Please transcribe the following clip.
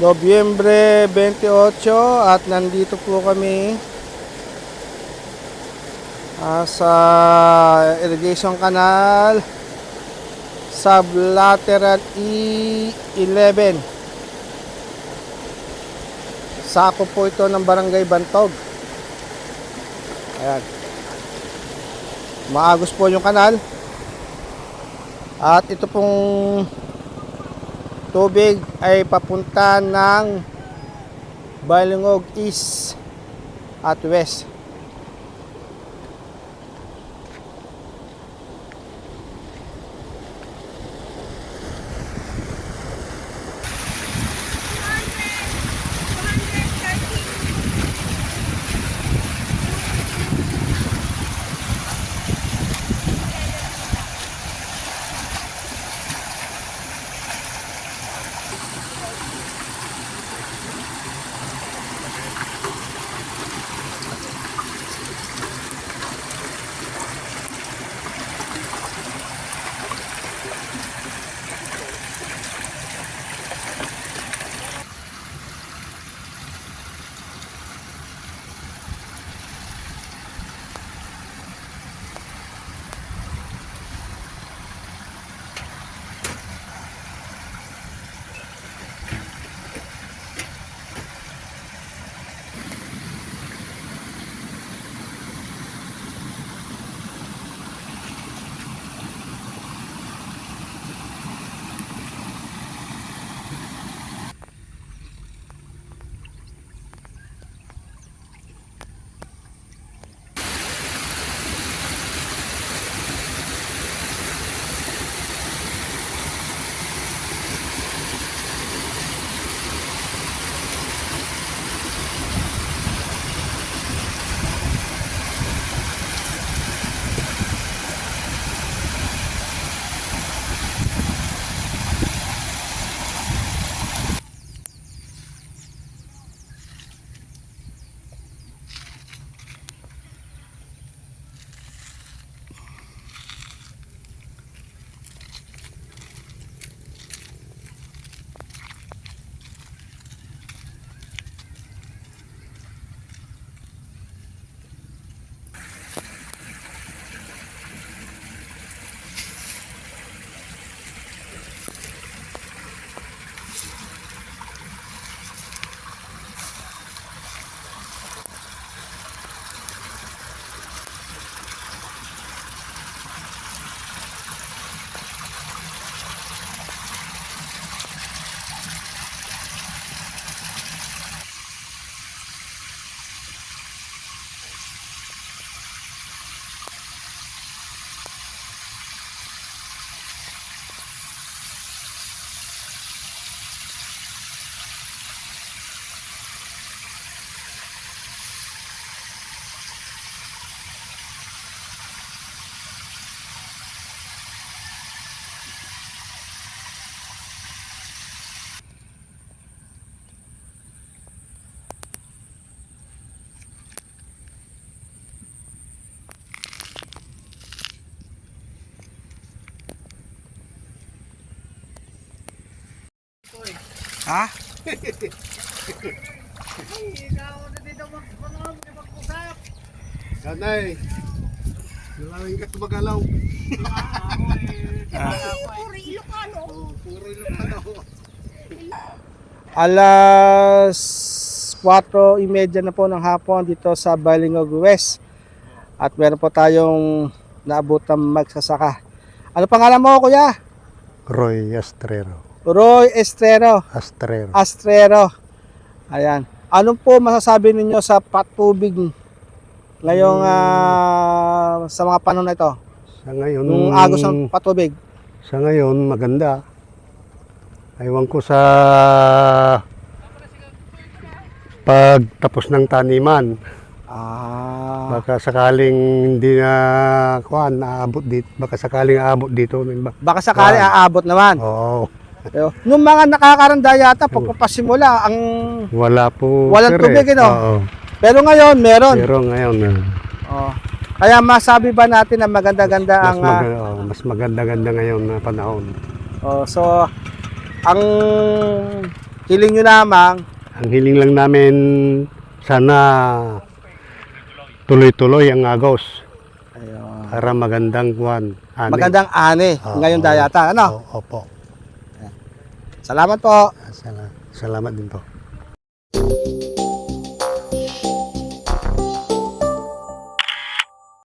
Nobyembre 28 at nandito po kami ah, sa irrigation canal sublateral E11 Sako po ito ng Barangay Bantog. Ayan. Maagos po yung kanal. At ito pong tubig ay papunta ng Balingog East at West. Ha? Nanay, dalawin ka tumagalaw. Puro Ilocano. Alas 4.30 na po ng hapon dito sa Balingog West. At meron po tayong naabutang magsasaka. Ano pangalan mo, kuya? Roy Astrero. Roy Estrero. Astrero. Astrero. Ayan. Anong po masasabi ninyo sa patubig ngayong ah, sa mga panahon na ito? Sa ngayon, Nung agos ng patubig. sa ngayon maganda. Aywan ko sa pagtapos ng taniman. Ah. Baka sakaling hindi na kuan aabot dito. Baka sakaling aabot dito. Ba- Baka sakali Yan. aabot naman. Oo. Nung mga nakakaranda yata, pagpapasimula, ang... Wala po. Walang sir, tubig, eh. ano? Oo. Pero ngayon, meron. Pero ngayon, ah, Oh. Kaya masabi ba natin na maganda-ganda mas, ang... ah, mag- oh, mas maganda-ganda ngayon na panahon. oh, so, ang hiling nyo lamang, Ang hiling lang namin sana tuloy-tuloy ang agos ayun, para magandang kuan. Ani. magandang ani Oo. ngayon dayata. Ano? O- Opo. Salamat po. Sala- Salamat din po.